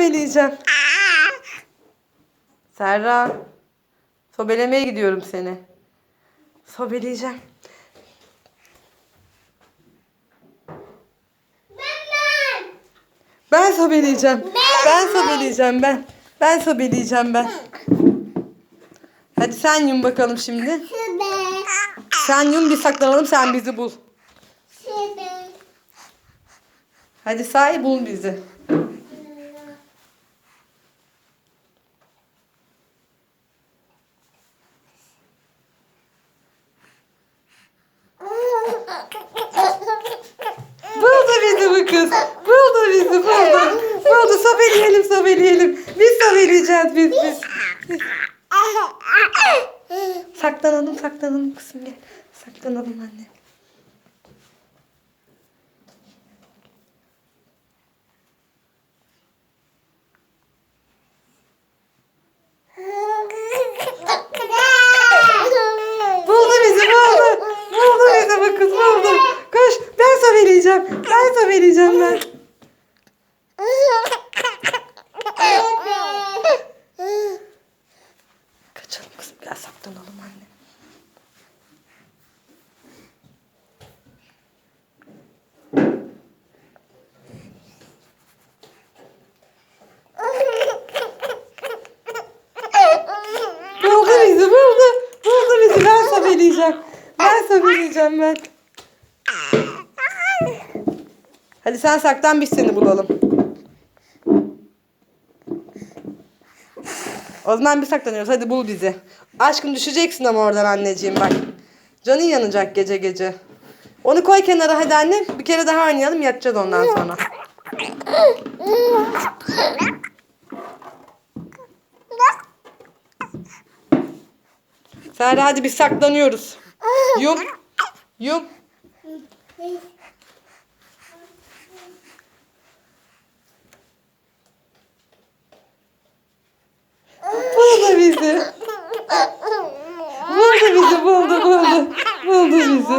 sobeleyeceğim. Serra. Sobelemeye gidiyorum seni. Sobeleyeceğim. Ben sobeleyeceğim. Ben sobeleyeceğim ben. Ben sobeleyeceğim ben. Hadi sen yum bakalım şimdi. Sen yum bir saklanalım sen bizi bul. Hadi say bul bizi. Buldu bizi bu kız. Buldu bizi buldu. Buldu sobeleyelim sobeleyelim. Biz sobeleyeceğiz biz biz. Saklanalım saklanalım kızım gel. Saklanalım anne. Buldu bizi buldu. Buldu bizi bu kız buldu. Koş sobeleyeceğim. Ben sobeleyeceğim ben. Kaçalım kızım gel saklanalım anne. Buldu bizi buldu. Buldu bizi ben sobeleyeceğim. Ben sobeleyeceğim ben. Hadi sen saklan biz seni bulalım. O zaman bir saklanıyoruz. Hadi bul bizi. Aşkım düşeceksin ama oradan anneciğim bak. Canın yanacak gece gece. Onu koy kenara hadi anne. Bir kere daha oynayalım yatacağız ondan sonra. Serra hadi biz saklanıyoruz. Yum. Yum. Buldu bizi. Buldu bizi buldu buldu. Buldu bizi.